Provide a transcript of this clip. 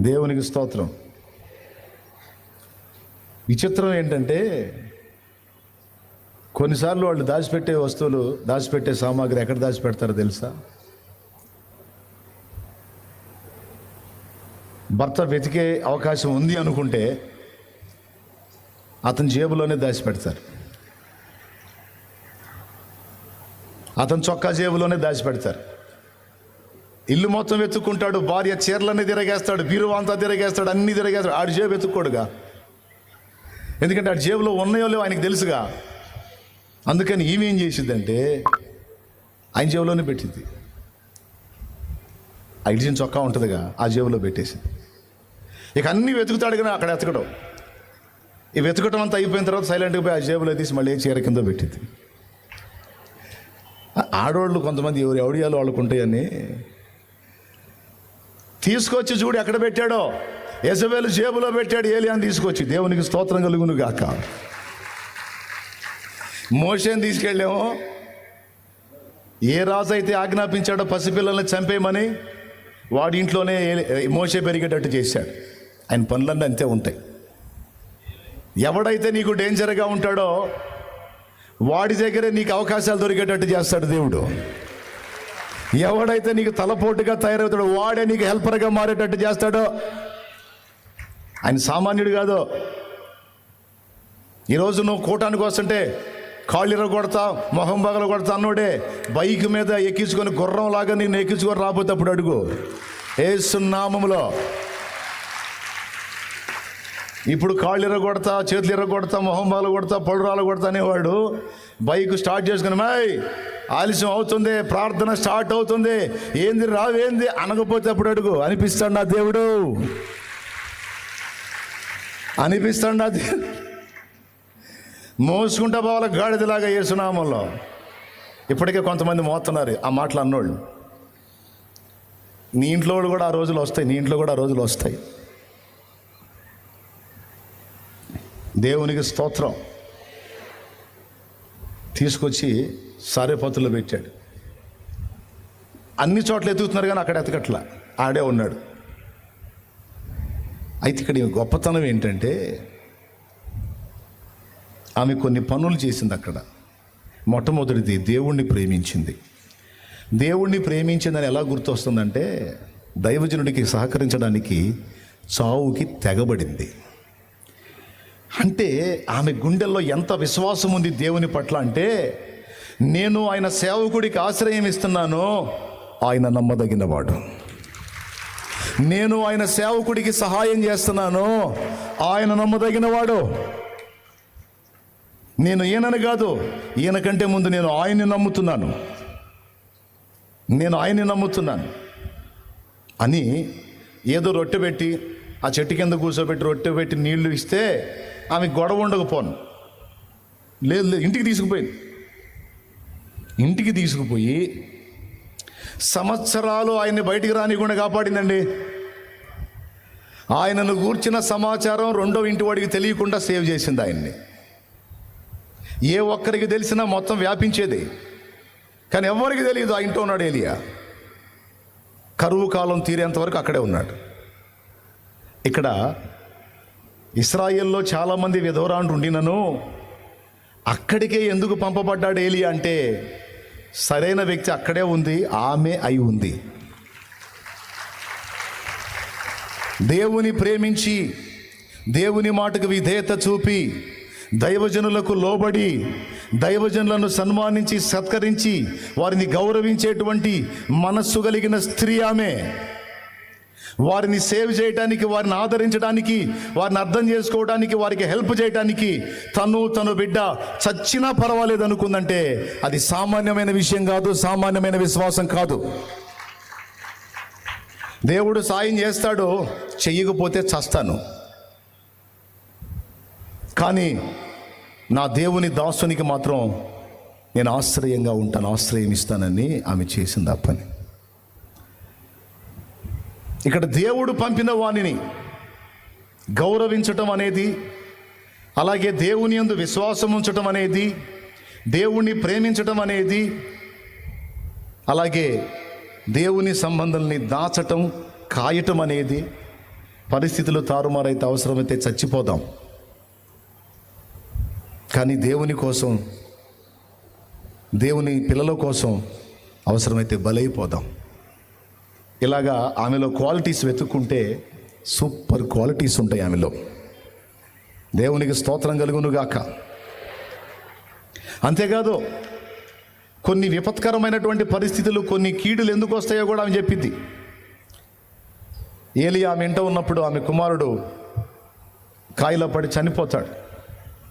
దేవునికి స్తోత్రం. విచిత్రం ఏంటంటే కొన్నిసార్లు వాళ్ళు దాచిపెట్టే వస్తువులు దాచిపెట్టే సామాగ్రి ఎక్కడ దాచిపెడతారో తెలుసా? భర్త వెతికే అవకాశం ఉంది అనుకుంటే అతని జేబులోనే దాచిపెడతారు. అతని చొక్కా జేబులోనే దాచిపెడతారు. ఇల్లు మొత్తం వెతుక్కుంటాడు భార్య చీరలన్నీ తిరగేస్తాడు బీరువా అంతా తిరగేస్తాడు అన్ని తిరగేస్తాడు. ఆడి జేబు వెతుక్కోడుగా. ఎందుకంటే ఆడి జేబులో ఉన్నాయో లేవో ఆయనకు తెలుసుగా. అందుకని ఈమె ఏం చేసిందంటే ఆయన జేబులోనే పెట్టింది ఆ ఇడిచిన చొక్కా ఉంటుందిగా ఆ జేబులో పెట్టేసింది. ఇక అన్నీ వెతుకుతాడు కానీ అక్కడ ఎతకడం ఈ వెతకటం అంతా అయిపోయిన తర్వాత సైలెంట్గా పోయి ఆ జేబులో తీసి మళ్ళీ చీర కింద పెట్టింది ఆడవాళ్ళు కొంతమంది ఎవరు ఎవడియాలు వాళ్ళకు ఉంటాయని తీసుకొచ్చి చూడు ఎక్కడ పెట్టాడో. యజబేలు జేబులో పెట్టాడు ఏలియాని తీసుకొచ్చి. దేవునికి స్తోత్రం కలుగును గాక మోషన్ తీసుకెళ్ళాము. ఏ రాజు అయితే ఆజ్ఞాపించాడో పసిపిల్లల్ని చంపేయమని వాడి ఇంట్లోనే మోసే పెరిగేటట్టు చేశాడు. ఆయన పనులన్నీ అంతే ఉంటాయి. ఎవడైతే నీకు డేంజర్గా ఉంటాడో వాడి దగ్గరే నీకు అవకాశాలు దొరికేటట్టు చేస్తాడు దేవుడు. ఎవడైతే నీకు తలపోటుగా తయారవుతాడో వాడే నీకు హెల్పర్గా మారేటట్టు చేస్తాడో ఆయన సామాన్యుడు కాదు. ఈరోజు నువ్వు కూటానికి వస్తుంటే కాళ్ళు ఇర కొడతా మొహం బగలు కొడతా అన్నోడే బైక్ మీద ఎక్కించుకొని గుర్రం లాగా నేను ఎక్కించుకొని రాబోతే అప్పుడు అడుగు ఏసునామములో ఇప్పుడు కాళ్ళు ఇర కొడతా చేతులు ఇర కొడతా మొహం పగల కొడతా పళ్ళురాలు కొడతా అనేవాడు బైక్ స్టార్ట్ చేసుకుని మై ఆలస్యం అవుతుంది ప్రార్థన స్టార్ట్ అవుతుంది. ఏంది రావేంది అనకపోతే అప్పుడు అడుగు. అనిపిస్తాడు నా దేవుడు? అనిపిస్తాడు నా దేవుడు? మోసుకుంటా పోవాలి గాడిదలాగా ఏసునామంలో ఇప్పటికే కొంతమంది మోస్తున్నారు ఆ మాటలు అన్నోళ్ళు. నీ ఇంట్లో వాళ్ళు కూడా ఆ రోజులు వస్తాయి. నీ ఇంట్లో కూడా ఆ రోజులు వస్తాయి. దేవునికి స్తోత్రం. తీసుకొచ్చి సారేపత్తులో పెట్టాడు అన్ని చోట్ల ఎదుగుతున్నారు కానీ అక్కడ ఎతకట్లా. ఆడే ఉన్నాడు. అయితే ఇక్కడ గొప్పతనం ఏంటంటే ఆమె కొన్ని పనులు చేసింది అక్కడ. మొట్టమొదటిది దేవుణ్ణి ప్రేమించింది. దేవుణ్ణి ప్రేమించిందని ఎలా గుర్తొస్తుందంటే దైవజనుడికి సహకరించడానికి చావుకి తెగబడింది. అంటే ఆమె గుండెల్లో ఎంత విశ్వాసం ఉంది దేవుని పట్ల అంటే నేను ఆయన సేవకుడికి ఆశ్రయం ఇస్తున్నాను. ఆయన నమ్మదగినవాడు. నేను ఆయన సేవకుడికి సహాయం చేస్తున్నాను. ఆయన నమ్మదగినవాడు. నేను ఈయనని కాదు ఈయన కంటే ముందు నేను ఆయన్ని నమ్ముతున్నాను. నేను ఆయన్ని నమ్ముతున్నాను. అని ఏదో రొట్టె పెట్టి ఆ చెట్టు కింద కూర్చోబెట్టి రొట్టె పెట్టి నీళ్ళు ఇస్తే ఆమె గొడవ ఉండకపోను. లేదు లేదు ఇంటికి తీసుకుపోయింది. ఇంటికి తీసుకుపోయి సంవత్సరాలు ఆయన్ని బయటికి రానికుండా కాపాడిందండి. ఆయనను గూర్చిన సమాచారం రెండో ఇంటి వాడికి తెలియకుండా సేవ్ చేసింది ఆయన్ని. ఏ ఒక్కరికి తెలిసినా మొత్తం వ్యాపించేది. కానీ ఎవరికి తెలియదు ఆ ఇంట్లో ఉన్నాడు ఏలియా. కరువు కాలం తీరేంతవరకు అక్కడే ఉన్నాడు. ఇక్కడ ఇస్రాయిల్లో చాలామంది విధవరాండ్రు ఉండినను అక్కడికే ఎందుకు పంపబడ్డాడు ఏలియా అంటే సరైన వ్యక్తి అక్కడే ఉంది ఆమె అయి ఉంది. దేవుని ప్రేమించి దేవుని మాటకు విధేయత చూపి దైవజనులకు లోబడి దైవజనులను సన్మానించి సత్కరించి వారిని గౌరవించేటువంటి మనస్సు కలిగిన స్త్రీ ఆమె. వారిని సేవ్ చేయడానికి వారిని ఆదరించడానికి వారిని అర్థం చేసుకోవడానికి వారికి హెల్ప్ చేయడానికి తను తను బిడ్డ చచ్చినా పర్వాలేదు అనుకుందంటే అది సామాన్యమైన విషయం కాదు సామాన్యమైన విశ్వాసం కాదు. దేవుడు సాయం చేస్తాడు చెయ్యకపోతే చస్తాను. కానీ నా దేవుని దాసునికి మాత్రం నేను ఆశ్రయంగా ఉంటాను ఆశ్రయం ఇస్తానని ఆమె చేసింది ఆ పని. ఇక్కడ దేవుడు పంపిన వాణిని గౌరవించటం అనేది అలాగే దేవుని యందు విశ్వాసం ఉంచటం అనేది దేవుణ్ణి ప్రేమించటం అనేది అలాగే దేవుని సంబంధాలని దాచటం కాయటం అనేది పరిస్థితులు తారుమారైతే అవసరమైతే చచ్చిపోదాం. కానీ దేవుని కోసం దేవుని పిల్లల కోసం అవసరమైతే బలైపోదాం. ఇలాగా ఆమెలో క్వాలిటీస్ వెతుక్కుంటే సూపర్ క్వాలిటీస్ ఉంటాయి ఆమెలో. దేవునికి స్తోత్రం కలుగునుగాక. అంతేకాదు కొన్ని విపత్కరమైనటువంటి పరిస్థితులు కొన్ని కీడులు ఎందుకు వస్తాయో కూడా ఆమె చెప్పింది ఏలి ఆమె ఇంట ఉన్నప్పుడు ఆమె కుమారుడు కాయిలో పడి చనిపోతాడు.